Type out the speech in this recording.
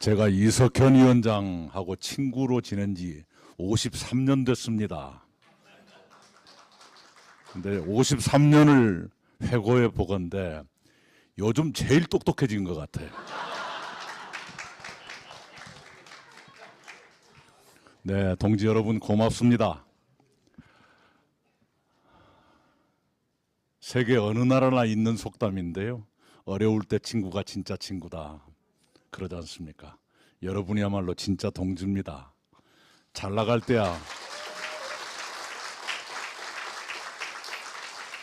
제가 이석현 위원장하고 친구로 지낸 지 53년 됐습니다. 근데 53년을 회고해 보건데 요즘 제일 똑똑해진 것 같아요. 네, 동지 여러분 고맙습니다. 세계 어느 나라나 있는 속담인데요. 어려울 때 친구가 진짜 친구다. 그러지 않습니까? 여러분이야말로 진짜 동지입니다. 잘 나갈 때야